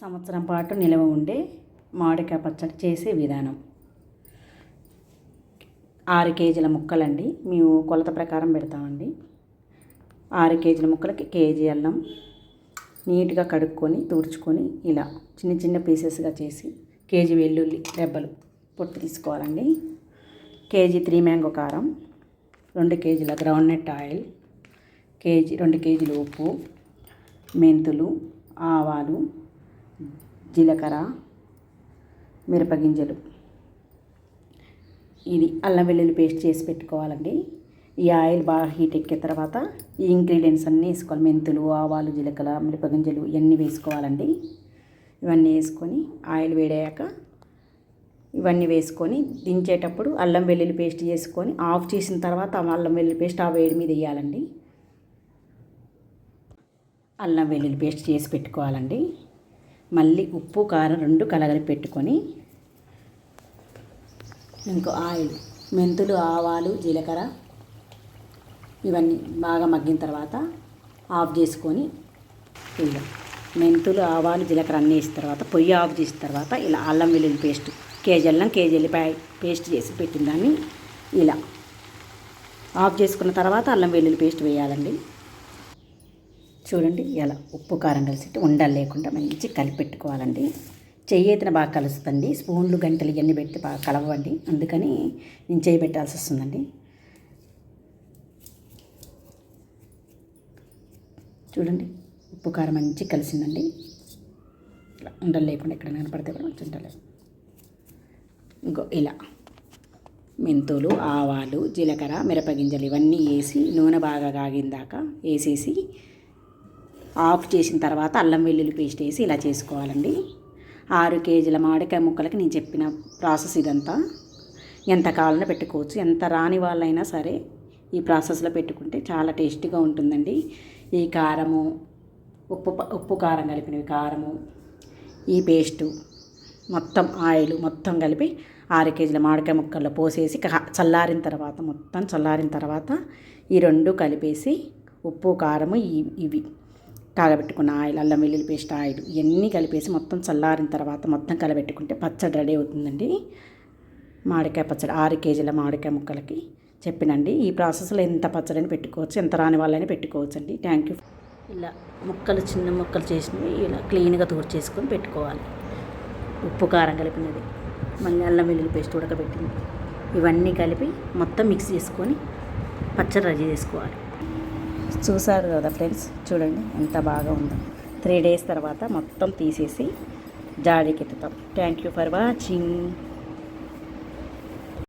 సంవత్సరం పాటు నిలవ ఉండే మామిడికాయ పచ్చడి చేసే విధానం. ఆరు కేజీల ముక్కలండి. మేము కొలత ప్రకారం పెడతామండి. ఆరు కేజీల ముక్కలకి కేజీ అల్లం నీట్గా కడుక్కొని తుడుచుకొని ఇలా చిన్న చిన్న పీసెస్గా చేసి కేజీ వెల్లుల్లి రెబ్బలు పొట్టు తీసుకోవాలండి. కేజీ త్రీ మ్యాంగో కారం రెండు కేజీల గ్రౌండ్నట్ ఆయిల్ కేజీ రెండు కేజీలు ఉప్పు మెంతులు ఆవాలు జీలకర్ర మిరపగింజలు ఇది అల్లం వెల్లుల్లి పేస్ట్ చేసి పెట్టుకోవాలండి. ఈ ఆయిల్ బాగా హీట్ ఎక్కిన తర్వాత ఈ ఇంగ్రీడియంట్స్ అన్నీ వేసుకోవాలి. మెంతులు ఆవాలు జీలకర్ర మిరపగింజలు ఇవన్నీ వేసుకోవాలండి. ఇవన్నీ వేసుకొని ఆయిల్ వేడాక ఇవన్నీ వేసుకొని దించేటప్పుడు అల్లం వెల్లుల్లి పేస్ట్ చేసుకొని ఆఫ్ చేసిన తర్వాత అల్లం వెల్లుల్లి పేస్ట్ ఆ వేడి మీద వేయాలండి. అల్లం వెల్లుల్లి పేస్ట్ చేసి పెట్టుకోవాలండి. మళ్ళీ ఉప్పు కారం రెండు కలగలి పెట్టుకొని ఇంకో ఆయిల్ మెంతులు ఆవాలు జీలకర్ర ఇవన్నీ బాగా మగ్గిన తర్వాత ఆఫ్ చేసుకొని ఇలా మెంతులు ఆవాలు జీలకర్ర అన్నీ వేసిన తర్వాత పొయ్యి ఆఫ్ చేసిన తర్వాత ఇలా అల్లం వెల్లుల్లి పేస్ట్ కేజీ అల్లం కేజీ ఎల్లిపాయ పేస్ట్ చేసి పెట్టిన దాన్ని ఇలా ఆఫ్ చేసుకున్న తర్వాత అల్లం వెల్లుల్లి పేస్ట్ వేయాలండి. చూడండి ఎలా ఉప్పు కారం కలిసి ఉండలు లేకుండా మంచి కలిపెట్టుకోవాలండి. చెయ్యి అయితే బాగా కలుస్తుంది స్పూన్లు గంటలు ఇవన్నీ పెట్టి బాగా కలవండి. అందుకని నేను చేయి పెట్టాల్సి వస్తుందండి. చూడండి ఉప్పు కారం మంచి కలిసిందండి. ఇలా ఉండలు లేకుండా ఎక్కడ కనపడితే కూడా మంచి ఉండలేదు ఇంకో ఇలా మెంతులు ఆవాలు జీలకర్ర మిరపగింజలు ఇవన్నీ వేసి నూనె బాగా కాగిందాక వేసేసి ఆఫ్ చేసిన తర్వాత అల్లం వెల్లుల్లి పేస్ట్ వేసి ఇలా చేసుకోవాలండి. ఆరు కేజీల మామిడికాయ ముక్కలకి నేను చెప్పిన ప్రాసెస్ ఇదంతా. ఎంత కావాలన్నా పెట్టుకోవచ్చు. ఎంత రాని వాళ్ళైనా సరే ఈ ప్రాసెస్లో పెట్టుకుంటే చాలా టేస్టీగా ఉంటుందండి. ఈ కారము ఉప్పు ఉప్పు కారం కలిపినవి కారము ఈ పేస్టు మొత్తం ఆయిల్ మొత్తం కలిపి ఆరు కేజీల మామిడికాయ ముక్కల్లో పోసేసి చల్లారిన తర్వాత మొత్తం చల్లారిన తర్వాత ఈ రెండు కలిపేసి ఉప్పు కారము ఇవి. కాగబెట్టుకున్న ఆయిల్ అల్లం వెల్లుల్లి పేస్ట్ ఆయిల్ ఇవన్నీ కలిపేసి మొత్తం చల్లారిన తర్వాత మొత్తం కలబెట్టుకుంటే పచ్చడి రెడీ అవుతుందండి. మామిడికాయ పచ్చడి ఆరు కేజీల మామిడికాయ ముక్కలకి చెప్పినండి. ఈ ప్రాసెస్లో ఎంత పచ్చడిని పెట్టుకోవచ్చు ఎంత రాని వాళ్ళని పెట్టుకోవచ్చు అండి థ్యాంక్ యూ ఇలా ముక్కలు చిన్న ముక్కలు చేసినవి ఇలా క్లీన్గా చేసుకొని పెట్టుకోవాలి. ఉప్పు కారం కలిపినది. మళ్ళీ అల్లం వెల్లుల్లి పేస్ట్ ఉడకబెట్టింది. ఇవన్నీ కలిపి మొత్తం మిక్స్ చేసుకొని పచ్చడి రెడీ చేసుకోవాలి. చూసారు కదా ఫ్రెండ్స్? చూడండి ఎంత బాగా ఉందో. త్రీ డేస్ తర్వాత మొత్తం తీసేసి జాడీకి ఎత్తుతాం. Thank you for watching